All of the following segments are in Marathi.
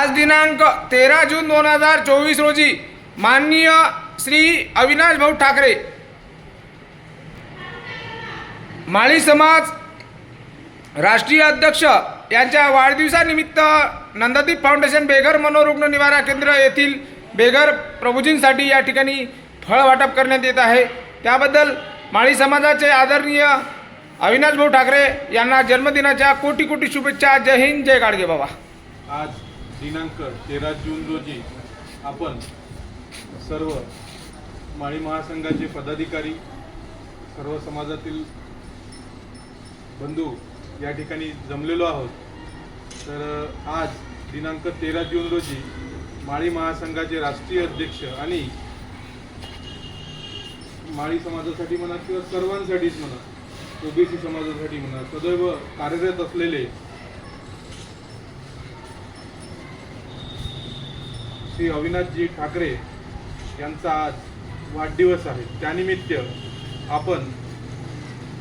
आज दिनांक तेरा जून दोन हजार चोवीस रोजी माननीय श्री अविनाश भाऊ ठाकरे माळी समाज राष्ट्रीय अध्यक्ष यांच्या वाढदिवसानिमित्त नंददीप फाउंडेशन बेघर मनोरुग्ण निवारा केंद्र येथील बेघर प्रभूजींसाठी या ठिकाणी फळ वाटप करण्यात येत आहे. त्याबद्दल माळी समाजाचे आदरणीय अविनाश भाऊ ठाकरे यांना जन्मदिनाच्या कोटी कोटी शुभेच्छा. जय हिंद जय गाडगे बाबा. आज दिनांक तेरा जून रोजी आपण सर्व माळी महासंघाचे पदाधिकारी सर्व समाजातील बंधू या ठिकाणी जमलेलो आहोत. तर आज दिनांक तेरा जून रोजी माळी महासंघाचे राष्ट्रीय अध्यक्ष आणि माळी समाजासाठी म्हणा किंवा सर्वांसाठीच म्हणा ओबीसी समाजासाठी म्हणा सदैव कार्यरत असलेले श्री अविनाशजी ठाकरे यांचा आज वाढदिवस आहे. त्यानिमित्त आपण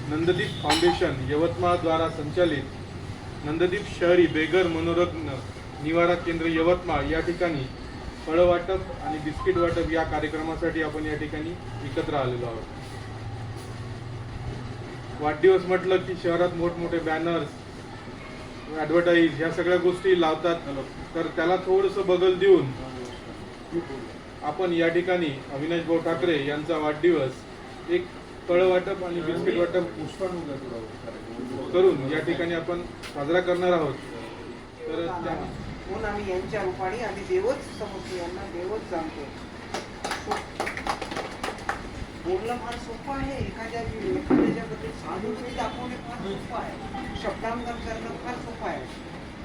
नंददीप फाउंडेशन यवतमाळद्वारा संचालित नंददीप शहरी बेगर मनोरग्न निवारा केंद्र यवतमाळ या ठिकाणी फळं वाटप आणि बिस्किट वाटप या कार्यक्रमासाठी आपण या ठिकाणी एकत्र आलेलो आहोत. वाढदिवस म्हटलं की शहरात मोठमोठे बॅनर्स ॲडव्हर्टाईज ह्या सगळ्या गोष्टी लावतात. तर त्याला थोडंसं बगल देऊन आपण या ठिकाणी अविनाश भाऊ ठाकरे यांचा वाढदिवस एक फळ वाटप आणि बिस्किट वाटप करून या ठिकाणी आपण साजरा करणार आहोत. तर म्हणून आम्ही यांच्या रूपाने आम्ही देवच समजतो यांना देवच जाणतो. बोलणं फार सोपं आहे. एखाद्या एखाद्याच्या बद्दल सहानुभूती दाखवणे फार सोपं आहे. शब्दांकन करणं फार सोपं आहे.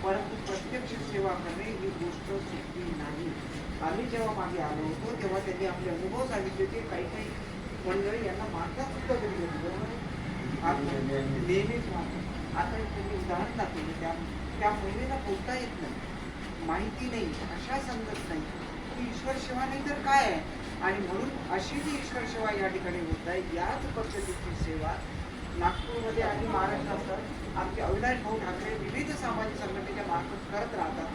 परंतु प्रत्यक्ष सेवा करणे ही गोष्ट सोपी नाही. आम्ही जेव्हा मागे आलो होतो तेव्हा त्यांनी आपले अनुभव सांगितले होते. काही काही मंडळी यांना मारता सुद्धा कधी होती बरोबर? नेहमीच मारतात. आता तुम्ही त्यांनी उदाहरण दाखवलं. त्या त्या महिलेला बोलता येत नाही. माहिती नाही. अशा समजत नाही. की ईश्वर सेवा नाही तर काय? आहे आणि म्हणून अशी जी ईश्वर सेवा या ठिकाणी होत आहे याच पद्धतीची सेवा नागपूरमध्ये आणि महाराष्ट्रात आमचे अविनाश भाऊ ठाकरे विविध सामाजिक संघटनेच्या मार्फत करत राहतात.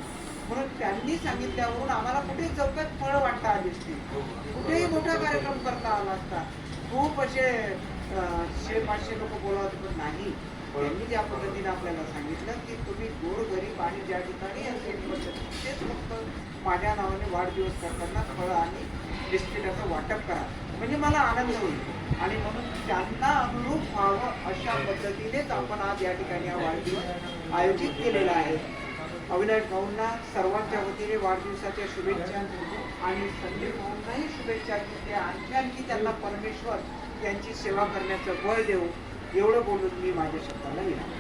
म्हणून त्यांनी सांगितल्यावरून आम्हाला कुठे चौकात फळं वाटता आली असती कुठेही मोठा कार्यक्रम करता आला असता. खूप असे शे पाचशे लोक बोलावत पण नाही. त्यांनी ज्या पद्धतीने आपल्याला सांगितलं की तुम्ही गोर गरीब आणि ज्या ठिकाणी असेल तेच फक्त माझ्या नावाने वाढदिवस करताना फळं आणि बिस्किटाचं वाटप करा. म्हणजे मला आनंद होईल. आणि म्हणून त्यांना अनुरूप व्हावं अशा पद्धतीनेच आपण आज या ठिकाणी हा वाढदिवस आयोजित केलेला आहे. अविनाश भाऊंना सर्वांच्या वतीने वाढदिवसाच्या शुभेच्छा आणि संदीप भाऊंनाही शुभेच्छा देते. आणखी आणखी त्यांना परमेश्वर यांची सेवा करण्याचं बळ देऊ एवढं बोलून मी माझ्या शब्दाला येणार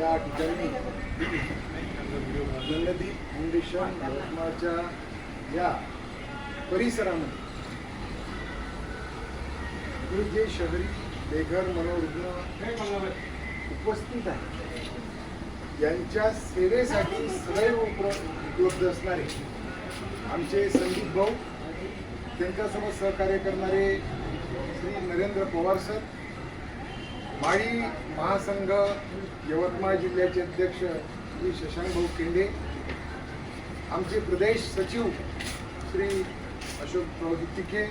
या ठिकाणी गंगदीप फाउंडेशन यवतमाळच्या या परिसरामध्ये. हे जे शहरी बेघर मनोरुग्ण उपस्थित आहेत. यांच्या सेवेसाठी सदैव उप उपलब्ध असणारे आमचे संदीप भाऊ त्यांच्यासोबत सहकार्य करणारे श्री नरेंद्र पवार सर माळी महासंघ यवतमाळ जिल्ह्याचे अध्यक्ष श्री शशांक भाऊ केंडे आमचे प्रदेश सचिव श्री अशोक प्रभू तिखे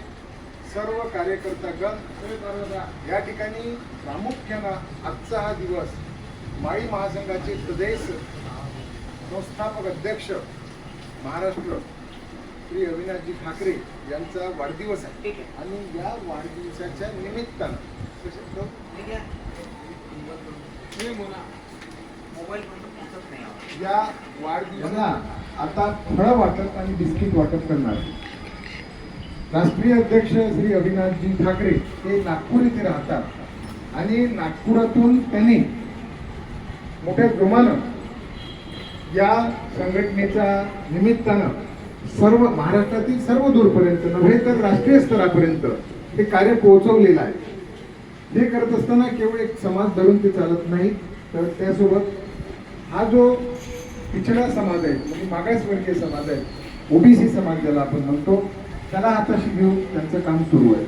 सर्व कार्यकर्तागण या ठिकाणी प्रामुख्यानं आजचा हा दिवस माळी महासंघाचे प्रदेश संस्थापक अध्यक्ष महाराष्ट्र श्री अविनाशजी ठाकरे यांचा वाढदिवस आहे. ठीक आहे. आणि या वाढदिवसाच्या निमित्तानं. या वाढदिवसाला आता फळं वाटप आणि बिस्किट वाटप करणार राष्ट्रीय अध्यक्ष श्री अविनाशजी ठाकरे हे नागपूर येथे राहतात. आणि नागपुरातून त्यांनी मोठ्या जोमानं या संघटनेच्या निमित्तानं सर्व महाराष्ट्रातील सर्व दूरपर्यंत नव्हे तर राष्ट्रीय स्तरापर्यंत हे कार्य पोहोचवलेलं आहे. हे करत असताना केवळ एक समाज धरून ते चालत नाही तर त्यासोबत हा जो पिछडा समाज आहे म्हणजे मागासवर्गीय समाज आहे ओबीसी समाज ज्याला आपण म्हणतो त्याला हाताशी घेऊन त्यांचं काम सुरू आहे.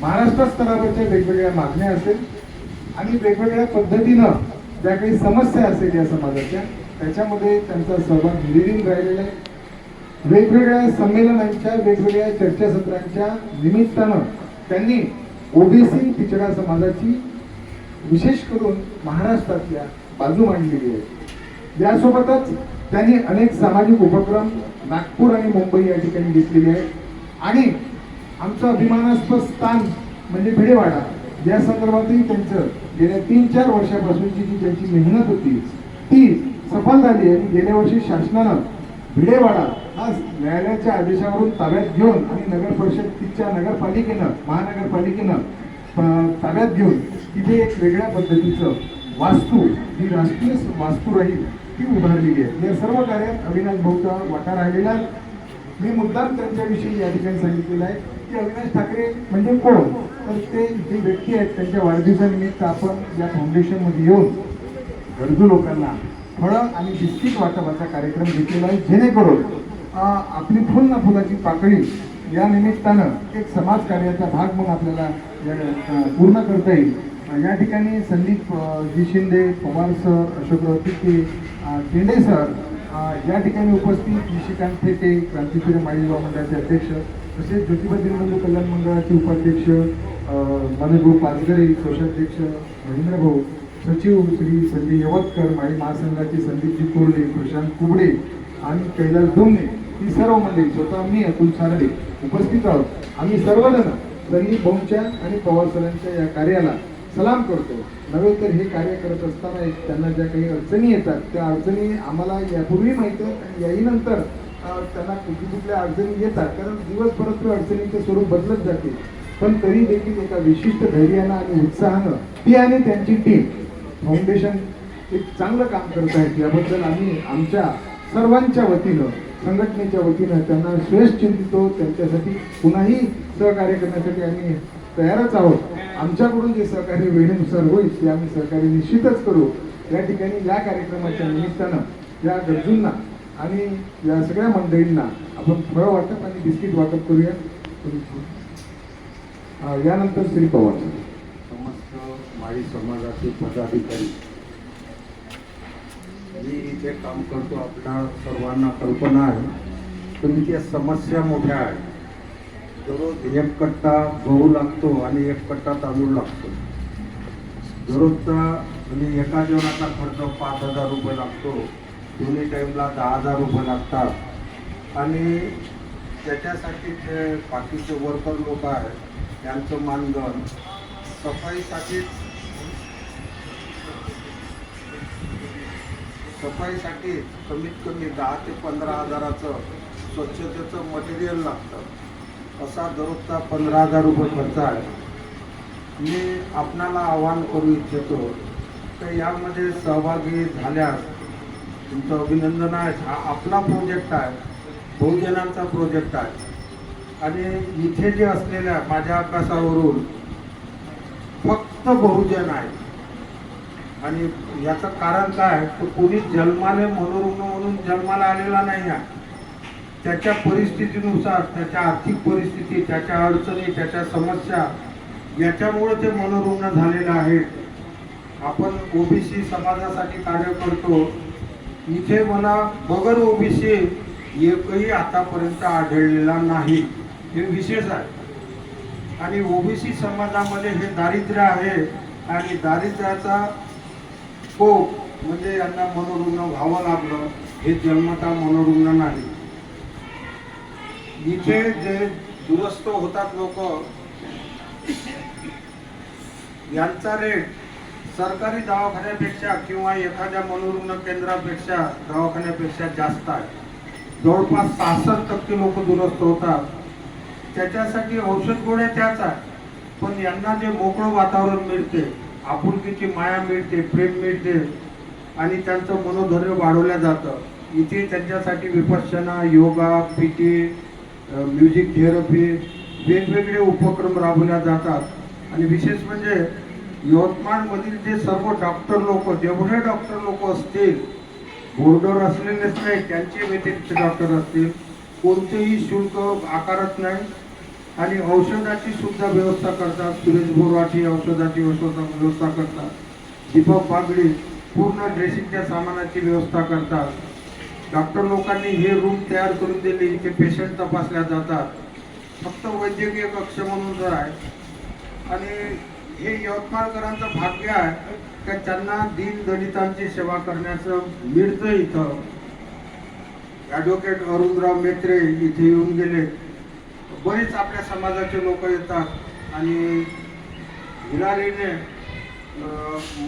महाराष्ट्र स्तरावरच्या वेगवेगळ्या मागण्या असेल आणि वेगवेगळ्या पद्धतीनं ज्या काही समस्या असेल या समाजाच्या त्याच्यामध्ये त्यांचा सहभाग निर्विघ्न राहिलेला आहे. वेगवेगळ्या संमेलनांच्या वेगवेगळ्या चर्चासत्रांच्या निमित्तानं त्यांनी ओबीसी पिछडा समाजाची विशेष करून महाराष्ट्रातल्या बाजू मांडलेली आहे. यासोबतच त्यांनी अनेक सामाजिक उपक्रम नागपूर आणि मुंबई या ठिकाणी घेतलेली आहे. आणि आमचं अभिमानास्पद स्थान म्हणजे भिडेवाडा. या संदर्भातही त्यांचं गेल्या तीन चार वर्षापासूनची जी त्यांची मेहनत होती ती सफल झाली आहे गेल्या वर्षी शासनानं भिडेवाडा हा न्यायालयाच्या आदेशावरून ताब्यात घेऊन आणि नगर परिषद तिच्या नगरपालिकेनं महानगरपालिकेनं ताब्यात घेऊन तिथे एक वेगळ्या पद्धतीचं वास्तू ही राष्ट्रीय वास्तू राहील ती उभारलेली आहे या सर्व कार्यात अविनाश भाऊचा वाटा राहिलेला आहे. मी मुद्दाम त्यांच्याविषयी या ठिकाणी सांगितलेलं आहे की अविनाश ठाकरे म्हणजे कोण? तर ते जे व्यक्ती आहेत त्यांच्या वाढदिवसानिमित्त आपण या फाउंडेशनमध्ये येऊन गरजू लोकांना फळं आणि बिस्किट वाटपाचा कार्यक्रम घेतलेला आहे. जेणेकरून आपली फुल ना फुलाची पाकळी या निमित्तानं एक समाज कार्याचा भाग म्हणून आपल्याला या- पूर्ण करता येईल. या ठिकाणी संदीप जी शिंदे पवार सर अशोक तिके अं, सर या ठिकाणी उपस्थित निशिकांत थेटे क्रांतीसूर्य माळीगाव मंडळाचे अध्यक्ष तसेच ज्योतिबा दिनबंधू कल्याण मंडळाचे उपाध्यक्ष अं, मनोजभाऊ पाचगरे कोषाध्यक्ष महेंद्र भाऊ सचिव श्री संजय यवतकर माळी महासंघाचे संदीपजी कोरडे प्रशांत कुबडे आणि कैलास डोंगणे ही सर्व मंडळी स्वतः मी अतुल सारडे उपस्थित आहोत. आम्ही सर्वजण तरी भाऊंच्या आणि पवार सरांच्या या कार्याला सलाम करतो. नव्हे तर हे कार्य करत असताना त्यांना ज्या काही अडचणी येतात त्या अडचणी आम्हाला यापूर्वी माहीत आहेत आणि याहीनंतर त्यांना कुठली कुठल्या अडचणी येतात. कारण दिवसभरात अडचणीचं स्वरूप बदलत जाते. पण तरी देखील एका विशिष्ट धैर्यानं आणि उत्साहानं ती आणि त्यांची टीम फाउंडेशन एक चांगलं काम करत आहेत. याबद्दल आम्ही आमच्या सर्वांच्या वतीनं संघटनेच्या वतीनं त्यांना श्रेष्ठ चिंतितो. त्यांच्यासाठी पुन्हाही सहकार्य करण्यासाठी आम्ही तयारच आहोत. आमच्याकडून जे सहकार्य वेळेनुसार होईल ते आम्ही सहकार्य निश्चितच करू. या ठिकाणी या कार्यक्रमाच्या निमित्तानं या गरजूंना आणि या सगळ्या मंडळींना आपण फळं वाटप आणि बिस्किट वाटप करूया. यानंतर श्री पवार. समस्त माळी समाजाचे पदाधिकारी. मी इथे काम करतो आपल्या सर्वांना कल्पना आहे. पण त्या समस्या मोठ्या आहेत. दररोज एक कट्टा गहू लागतो आणि एक कट्टा तांदूळ लागतो. दररोजचा म्हणजे एका जेवणाचा खर्च पाच हजार रुपये लागतो. दोन्ही टाईमला दहा हजार रुपये लागतात. आणि त्याच्यासाठी जे बाकीचे वर्कर लोक आहेत त्यांचं मानधन सफाईसाठी सफाईसाठी कमीत कमी दहा ते पंधरा हजाराचं स्वच्छतेचं मटेरियल लागतं. असा दररोजचा पंधरा हजार रुपये खर्च आहे. मी आपणाला आवाहन करू इच्छितो तर यामध्ये सहभागी झाल्यास तुमचं अभिनंदन आहे. हा आपला प्रोजेक्ट आहे. बहुजनांचा प्रोजेक्ट आहे. आणि इथे जे असलेल्या माझ्या अभ्यासावरून फक्त बहुजन आहे. आणि याचं कारण काय तर कोणी जन्माने मनोरुग्ण म्हणून जन्माला आलेला नाही आहे. त्याच्या परिस्थितीनुसार त्याच्या आर्थिक परिस्थिती त्याच्या अडचणी त्याच्या समस्या याच्यामुळे ते मनोरुग्ण झालेलं आहे आपण ओबीसी समाजासाठी कार्य करतो. इथे मला बगर ओबीसी एकही आतापर्यंत आढळलेला नाही. हे विशेष आहे. आणि ओबीसी समाजामध्ये हे दारिद्र्य आहे आणि दारिद्र्याचा कोप म्हणजे यांना मनोरुग्ण व्हावं लागलं. हे जन्मता मनोरुग्ण नाही. इथे जे दुरस्त होतात लोक यांचा रेट सरकारी दवाखान्यापेक्षा किंवा एखाद्या मनोरुग्ण केंद्रापेक्षा दवाखान्यापेक्षा जास्त आहे. जवळपास सहासष्ट टक्के लोक दुरस्त होतात. त्याच्यासाठी औषध गोळ्या त्याच आहे पण यांना जे मोकळं वातावरण मिळते आपुलकीची माया मिळते प्रेम मिळते आणि त्यांचं मनोधैर्य वाढवलं जातं इथे त्यांच्यासाठी vipassana yoga PT music therapy वेगवेगळे उपक्रम राबवल्या जातात. आणि विशेष म्हणजे यवतमाळमधील जे सर्व डॉक्टर लोक जेवढे डॉक्टर लोक असतील बोर्डर असलेलेच नाही त्यांचे व्यतिरिक्त डॉक्टर असतील कोणतेही शुल्क आकारत नाही. आणि औषधाची सुद्धा व्यवस्था करतात. सुरेश बोरवाची औषधाची व्यवस्था करतात. दीपक बागडी पूर्ण ड्रेसिंगच्या सामानाची व्यवस्था करतात. डॉक्टर लोकांनी हे रूम तयार करून दिले इथे पेशंट तपासल्या जातात. फक्त वैद्यकीय कक्ष म्हणून जर आहे आणि हे यवतमाळकरांचं भाग्य आहे का त्यांना दीन दलितांची सेवा करण्याचं मिळतं इथं. ॲडव्होकेट अरुणराव मेत्रे इथे येऊन गेले. बरेच आपल्या समाजाचे लोक येतात आणि हिरारीने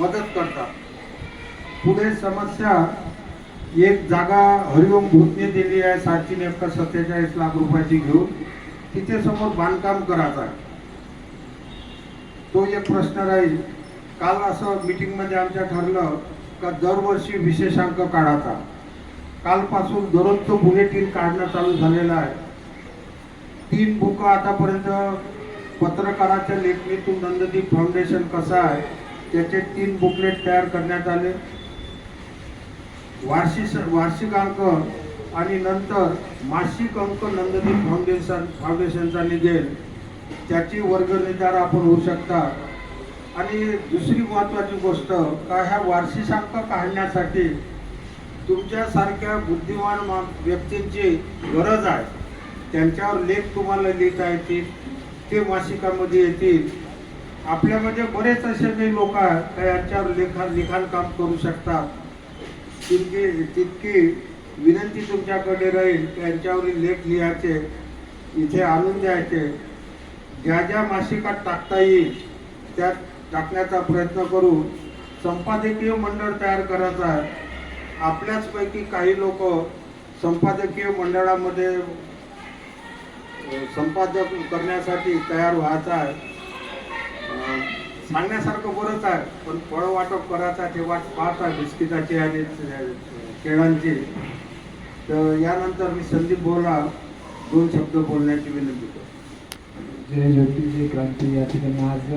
मदत करतात. पुढे समस्या एक जागा हरिओम भूतने दिली आहे सातशे नेमका सत्तेचाळीस लाख रुपयाची घेऊन. तिथे समोर बांधकाम करायचा तो एक प्रश्न राहील काल असं मिटिंगमध्ये आमच्या ठरलं का दरवर्षी विशेषांक काढायचा? कालपासून दररोजचं बुलेटिन काढणं चालू झालेलं आहे. तीन बुक आतापर्यंत पत्रकाराच्या लेखणीतून नंददीप फाउंडेशन कसं आहे त्याचे तीन बुकलेट तयार करण्यात आले. वार्षिक वार्षिक अंक आणि नंतर मासिक अंक नंददीप फाउंडेशन फाउंडेशनचा निघेल त्याची वर्गनिर्धार आपण होऊ शकता. आणि दुसरी महत्त्वाची गोष्ट का ह्या वार्षिकांक काढण्यासाठी तुमच्यासारख्या बुद्धिमान मा व्यक्तींची गरज आहे. त्यांच्यावर लेख तुम्हाला लिहिता येतील ते मासिकामध्ये येतील. आपल्यामध्ये बरेच असे काही लोक आहेत का यांच्यावर लेखा लिखाण काम करू शकतात. तितकी तितकी विनंती तुमच्याकडे राहील त्यांच्यावरील लेख लिहायचे इथे आणून द्यायचे. ज्या ज्या मासिकात टाकता येईल त्यात टाकण्याचा प्रयत्न करू. संपादकीय मंडळ तयार करायचं आहे. आपल्याचपैकी काही लोक संपादकीय मंडळामध्ये संपादक करण्यासाठी तयार व्हायचं आहे. सांगण्यासारखं बरंच आहे पण फळ वाटप करायचा ते वाट पाहत आहे बिस्किटाची आणि केळांची. तर यानंतर मी संदीप बोला दोन शब्द बोलण्याची विनंती करतो. जय ज्योती जय क्रांती या ठिकाणी आज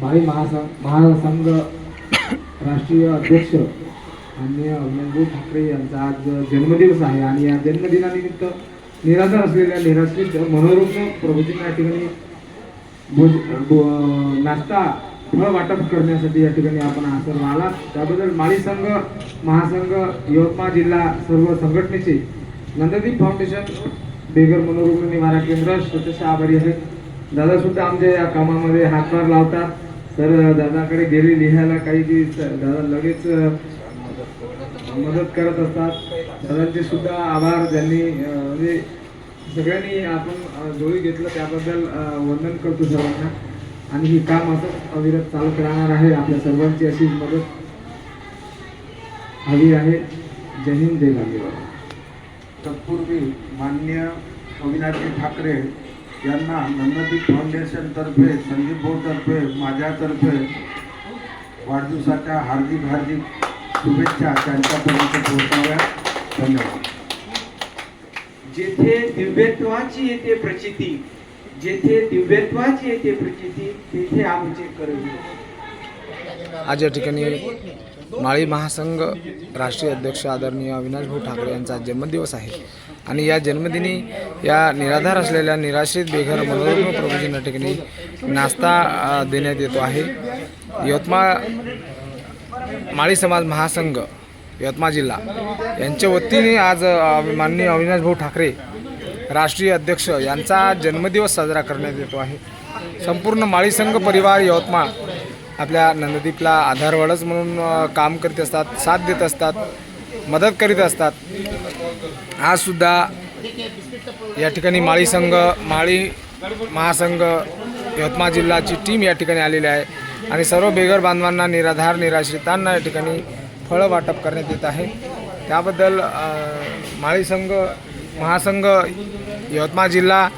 भाई महासंघ महासंघ राष्ट्रीय अध्यक्ष माननीय अभिनंदू ठाकरे यांचा आज जन्मदिवस आहे. आणि या जन्मदिनानिमित्त निराधार असलेल्या निराश्रित मनोरुग्ण प्रभूजींना या ठिकाणी भोज नाश्ता फळ वाटप करण्यासाठी या ठिकाणी आपण हा सर्व आला त्याबद्दल माळी संघ महासंघ यवतमाळ जिल्हा सर्व संघटनेचे नंददीप फाउंडेशन बेगर मनोरुग्ण निवारा केंद्र स्वतःचे आभारी आहेत. दादा सुद्धा आमच्या या कामामध्ये हातभार लावतात. तर दादाकडे गेले लिहायला काही की दादा लगेच मदत करत असतात. दादांचे सुद्धा आभार. त्यांनी म्हणजे सगळ्यांनी आपण जोळी घेतलं त्याबद्दल वंदन करतो सर्वांना. आणि ही काम असंच अविरत चालत राहणार आहे. आपल्या सर्वांची अशी मदत हवी आहे. जय हिंद जय गांधीबाबा तत्पूर्वी मान्य अविनाशजी ठाकरे यांना नंददीप फाउंडेशनतर्फे संदीप भाऊतर्फे माझ्यातर्फे वाढदिवसाच्या हार्दिक हार्दिक शुभेच्छा त्यांच्यापर्यंत पोहोचाव्या धन्यवाद. जेथे दिव्यत्वाची येते प्रचिती जेथे दिव्यत्वाची येते प्रचिती तेथे आमचे करवी. आज या ठिकाणी माळी महासंघ राष्ट्रीय अध्यक्ष आदरणीय अविनाश भाऊ ठाकरे यांचा जन्मदिवस आहे. आणि या जन्मदिनी या निराधार असलेल्या निराश्रित बेघर मनोरंजन प्रभूजींना ठिकाणी नाश्ता देण्यात येतो आहे. यवतमाळ माळी समाज महासंघ यवतमाळ जिल्हा. यांच्या वतीने आज माननीय अविनाश भाऊ ठाकरे राष्ट्रीय अध्यक्ष यांचा जन्मदिवस साजरा करण्यात येतो आहे. संपूर्ण माळी संघ परिवार यवतमाळ आपल्या नंददीपला आधारवडच म्हणून काम करीत असतात साथ देत असतात मदत करीत असतात. आजसुद्धा या ठिकाणी माळी संघ माळी महासंघ यवतमाळ जिल्ह्याची टीम या ठिकाणी आलेली आहे. आणि सर्व बेघर बांधवांना निराधार निराश्रितांना या ठिकाणी फळं वाटप करण्यात येत आहे. त्याबद्दल माळी संघ महासंघ यवतमाळ जिल्हा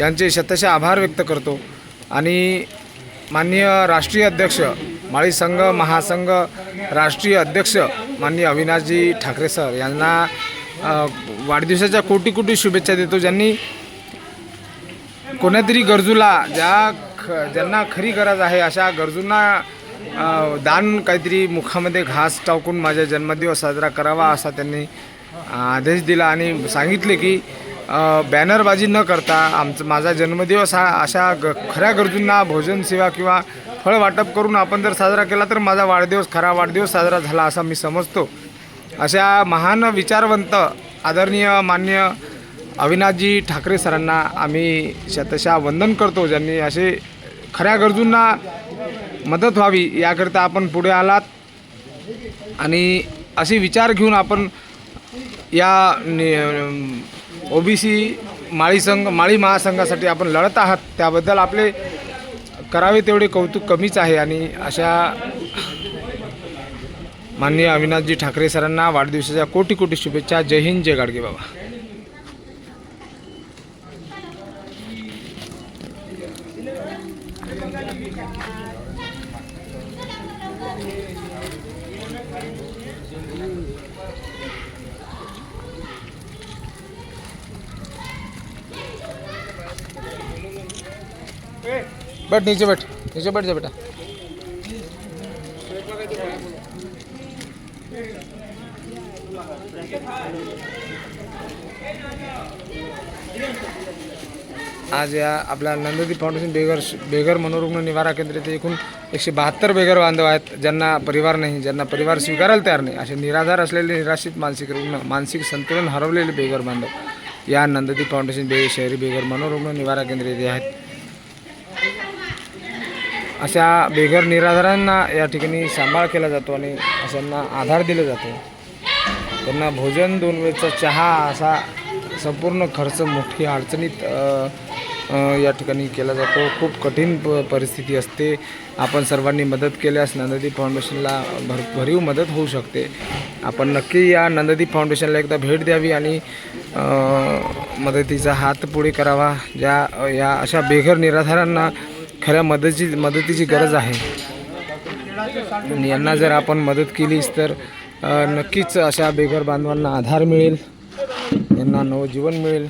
यांचे शतशः आभार व्यक्त करतो. आणि माननीय राष्ट्रीय अध्यक्ष माळी संघ महासंघ राष्ट्रीय अध्यक्ष माननीय अविनाशजी ठाकरे सर यांना वाढदिवसाच्या कोटी कोटी शुभेच्छा देतो. ज्यांनी कोणातरी गरजूला ज्या ख ज्यांना खरी गरज आहे अशा गरजूंना दान काहीतरी मुखामध्ये घास टाकून माझा जन्मदिवस साजरा करावा असा त्यांनी आदेश दिला आणि सांगितले की बॅनरबाजी न करता आमचं माझा जन्मदिवस हा अशा ग खऱ्या गरजूंना भोजन सेवा किंवा फळ वाटप करून आपण जर साजरा केला तर माझा वाढदिवस खरा वाढदिवस साजरा झाला असा मी समजतो. अशा महान विचारवंत आदरणीय मान्य अविनाशजी ठाकरे सरांना आम्ही शतशा वंदन करतो ज्यांनी असे खऱ्या गरजूंना मदत व्हावी याकरिता आपण पुढे आलात. आणि असे विचार घेऊन आपण या ओबीसी माळी संघ माळी महासंघासाठी आपण लढत आहात. त्याबद्दल आपले करावे तेवढे कौतुक कमीच आहे. आणि अशा माननीय अविनाशजी ठाकरे सरांना वाढदिवसाच्या कोटी कोटी शुभेच्छा. जय हिंद जय गाडगे बाबा. बैठ नीचे बैठ नीचे बैठ जा बेटा। आज या आपल्या नंददी फाउंडेशन बेघर बेघर मनोरुग्ण निवारा केंद्र येथे एकूण एकशे बहात्तर बेघर बांधव आहेत ज्यांना परिवार नाही ज्यांना परिवार स्वीकारायला तयार नाही असे निराधार असलेले निराश्रित मानसिक रुग्ण मानसिक संतुलन हरवलेले बेघर बांधव या नंददीप फाउंडेशन बे शहरी बेघर मनोरुग्ण निवारा केंद्र येथे आहेत. अशा बेघर निराधारांना या ठिकाणी सांभाळ केला जातो आणि अशांना आधार दिला जातो. त्यांना भोजन दोन वेळचा चहा असा संपूर्ण खर्च मोठी अडचणीत या ठिकाणी केला जातो. खूप कठीण प परिस्थिती असते. आपण सर्वांनी मदत केल्यास नंददीप फाउंडेशनला भर भरीव मदत होऊ शकते. आपण नक्की या नंददीप फाउंडेशनला एकदा भेट द्यावी आणि मदतीचा हात पुढे करावा. ज्या या अशा बेघर निराधारांना खऱ्या मदतीची मदतीची गरज आहे. यांना जर आपण मदत केलीच तर नक्कीच अशा बेघर बांधवांना आधार मिळेल. यांना नवजीवन मिळेल.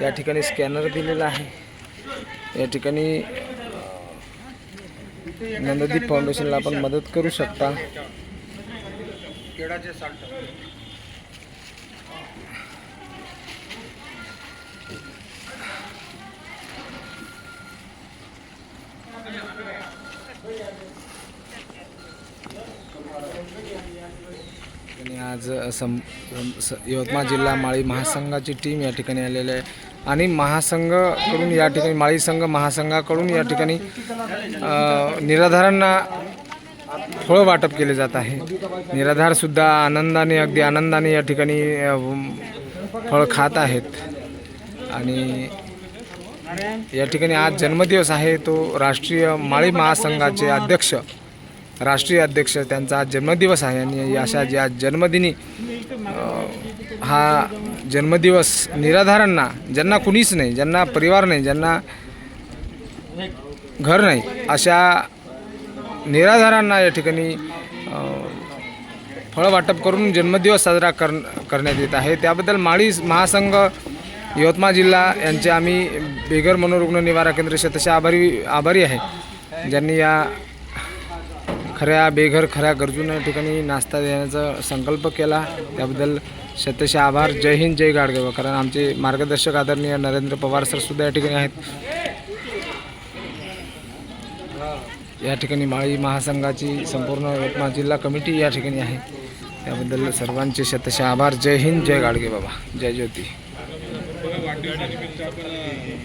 या ठिकाणी स्कॅनर दिलेला आहे. या ठिकाणी नंददीप फाउंडेशनला आपण मदत करू शकता. आणि आज सं स- यवतमाळ जिल्हा माळी महासंघाची टीम या ठिकाणी आलेली आहे. आणि महासंघकडून या ठिकाणी माळी संघ महासंघाकडून या ठिकाणी निराधारांना फळं वाटप केले जात आहे. निराधारसुद्धा आनंदाने अगदी आनंदाने या ठिकाणी फळं फळ खात आहेत. आणि या ठिकाणी आज जन्मदिवस आहे. तो राष्ट्रीय माळी महासंघाचे अध्यक्ष राष्ट्रीय अध्यक्ष त्यांचा आज जन्मदिवस आहे. आणि अशा ज्या जन्मदिनी हा जन्मदिवस निराधारांना ज्यांना कुणीच नाही ज्यांना परिवार नाही ज्यांना घर नाही अशा निराधारांना या ठिकाणी अ, फळं वाटप करून जन्मदिवस साजरा कर करण्यात येत आहे. त्याबद्दल माळी महासंघ यवतमाळ जिल्हा यांचे आम्ही बेघर मनोरुग्ण निवारा केंद्र तसे आभारी आभारी आहे. ज्यांनी या खऱ्या बेघर खऱ्या गरजूंना या ठिकाणी नाश्ता देण्याचा संकल्प केला त्याबद्दल शतशः आभार. जय हिंद जय गाडगेवा कारण आमचे मार्गदर्शक आदरणीय नरेंद्र पवार सरसुद्धा या ठिकाणी आहेत. या ठिकाणी माळी महासंघाची संपूर्ण यवतमाळ जिल्हा कमिटी या ठिकाणी आहे. त्याबद्दल सर्वांचे शतशः आभार. जय हिंद जय गाडगे बाबा जय ज्योती. వాటి